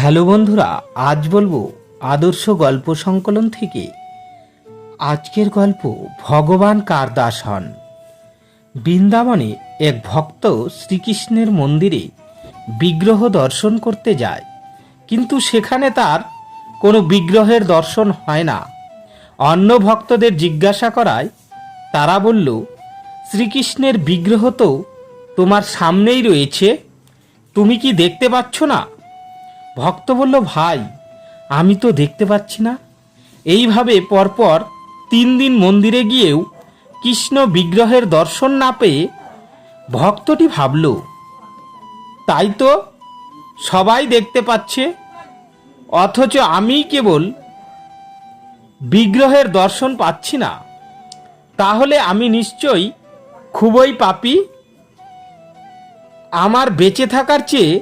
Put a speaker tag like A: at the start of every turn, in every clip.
A: Hello বন্ধুরা, আজ বলব আদর্শ গল্প সংকলন থেকে। আজকের গল্প ভগবান কার দাস হন? বৃন্দাবনে এক ভক্ত শ্রীকৃষ্ণের মন্দিরে বিগ্রহ দর্শন করতে যায়, কিন্তু সেখানে তার কোনো বিগ্রহের দর্শন হয় না। অন্য ভক্তদের জিজ্ঞাসা করায়, তারা বলল, শ্রীকৃষ্ণের বিগ্রহ তো তোমার সামনেই রয়েছে, তুমি কি দেখতে পাচ্ছ না? ভক্ত বলল, ভাই, আমি তো দেখতে পাচ্ছি না। এইভাবে পরপর তিন দিন মন্দিরে গিয়েও কৃষ্ণ বিগ্রহের দর্শন না পেয়ে ভক্তটি ভাবল, তাই তো সবাই দেখতে পাচ্ছে, অথচ আমি কেবল বিগ্রহের দর্শন পাচ্ছি না। তাহলে আমি নিশ্চয়ই খুবই পাপী। আমার বেঁচে থাকার চেয়ে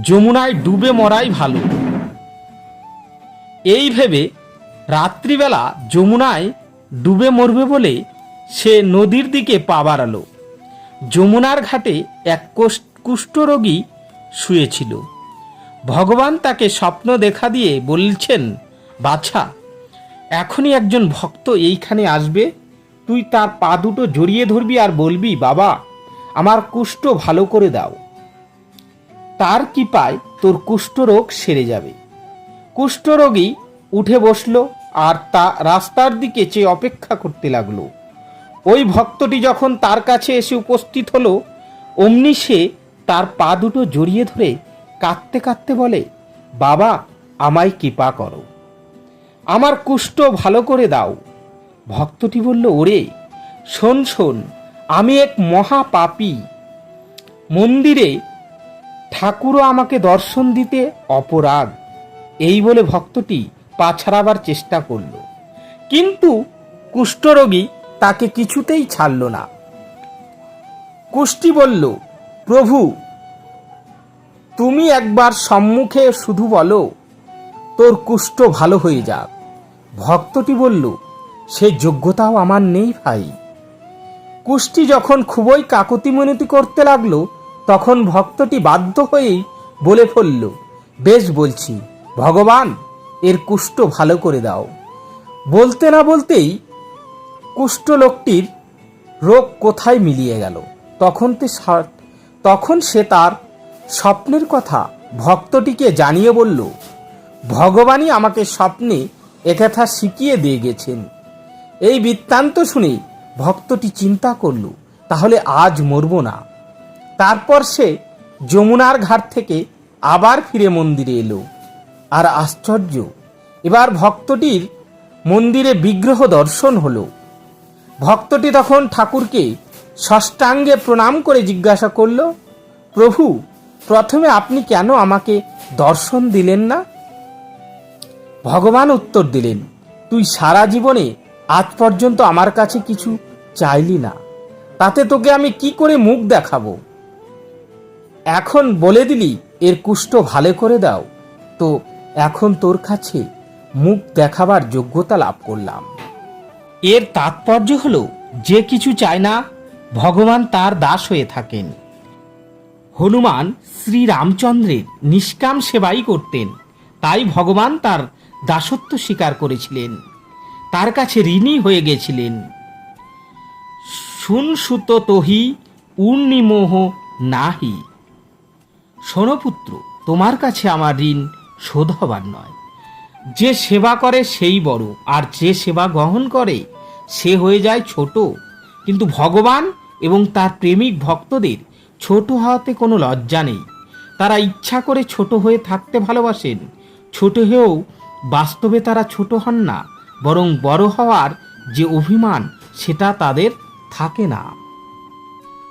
A: যমুনায় ডুবে মরাই ভালো। এই ভেবে রাত্রিবেলা যমুনায় ডুবে মরবে বলে সে নদীর দিকে পা বাড়ালো। যমুনার ঘাটে এক কোষ- কুষ্ঠরোগী শুয়েছিল। ভগবান তাকে স্বপ্ন দেখা দিয়ে বলছেন, বাছা, এখনই একজন ভক্ত এইখানে আসবে। তুই তার পা দুটো জড়িয়ে ধরবি আর বলবি, বাবা, আমার কুষ্ঠ ভালো করে দাও তার কৃপায় তোর কুষ্ঠরোগ সেরে যাবে। কুষ্ঠরোগী উঠে বসল আর তা রাস্তার দিকে চেয়ে অপেক্ষা করতে লাগল। ওই ভক্তটি যখন তার কাছে এসে উপস্থিত হলো, অমনি সে তার পা দুটো জড়িয়ে ধরে কাঁদতে কাঁদতে বলে, বাবা, আমায় কৃপা করো। আমার কুষ্ঠ ভালো করে দাও। ভক্তটি বলল, ওরে, শোন শোন, আমি এক মহা পাপী মন্দিরে ঠাকুরও আমাকে দর্শন দিতে অপরাধ। এই বলে ভক্তটি পা ছাড়াবার চেষ্টা করল। কিন্তু কুষ্ঠরোগী তাকে কিছুতেই ছাড়ল না। কুষ্টি বলল, প্রভু, তুমি একবার সম্মুখে শুধু বলো, তোর কুষ্ঠ ভালো হয়ে যাক। ভক্তটি বলল, সে যোগ্যতাও আমার নেই ভাই। কুষ্টি যখন খুবই কাকুতি মিনতি করতে লাগল তখন ভক্তটি বাধ্য হয়েই বলে ফেলল, বেশ বলছি, ভগবান, এর কুষ্ঠ ভালো করে দাও। বলতে না বলতেই কুষ্ঠ লোকটির রোগ কোথায় মিলিয়ে গেল? তখন তে তখন সে তার স্বপ্নের কথা ভক্তটিকে জানিয়ে বলল, ভগবানই আমাকে স্বপ্নে একথা শিখিয়ে দিয়ে গেছেন। এই বৃত্তান্ত শুনে ভক্তটি চিন্তা করল, তাহলে আজ মরব না। তারপর সে যমুনার ঘাট থেকে আবার ফিরে মন্দিরে এলো। আর আশ্চর্য, এবার ভক্তটির মন্দিরে বিগ্রহ দর্শন হলো। ভক্তটি তখন ঠাকুরকে ষষ্ঠাঙ্গে প্রণাম করে জিজ্ঞাসা করল, প্রভু, প্রথমে আপনি কেন আমাকে দর্শন দিলেন না? ভগবান উত্তর দিলেন, তুই সারা জীবনে আজ পর্যন্ত আমার কাছে কিছু চাইলি না। তাতে তোকে আমি কি করে মুখ দেখাবো? এখন বলে দিলি, এর কুষ্ঠ ভালো করে দাও। তো এখন তোর কাছে মুখ দেখাবার যোগ্যতা লাভ করলাম। এর তাৎপর্য হলো, যে কিছু চায় না, ভগবান তার দাস হয়ে থাকেন। হনুমান শ্রী রামচন্দ্রের নিষ্কাম সেবাই করতেন, তাই ভগবান তার দাসত্ব স্বীকার করেছিলেন। তার কাছে ঋণী হয়ে গেছিলেন। সুনসুত তহি, উর্নিমোহ নাহি। সোনপুত্র তোমার কাছে আমার ঋণ শোধ হবার নয়। যে সেবা করে সেই বড়, আর যে সেবা গ্রহণ করে, সে হয়ে যায় ছোট। কিন্তু ভগবান এবং তার প্রেমিক ভক্তদের ছোট হওয়াতে কোনো লজ্জা নেই। তারা ইচ্ছা করে ছোট হয়ে থাকতে ভালোবাসেন। ছোট হয়েও বাস্তবে তারা ছোট হন না, বরং বড় হওয়ার যে অভিমান, সেটা তাদের থাকে না।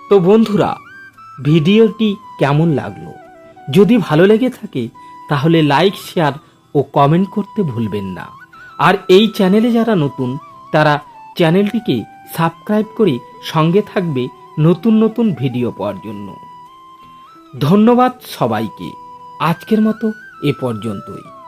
A: তো বন্ধুরা, ভিডিওটি কেমন লাগল? যদি ভালো লেগে থাকে, তাহলে লাইক শেয়ার ও কমেন্ট করতে ভুলবেন না। আর এই চ্যানেলে যারা নতুন, তারা চ্যানেলটিকে সাবস্ক্রাইব করে সঙ্গে থাকবে নতুন নতুন ভিডিও পাওয়ার জন্য। ধন্যবাদ সবাইকে। আজকের মতো এ পর্যন্তই।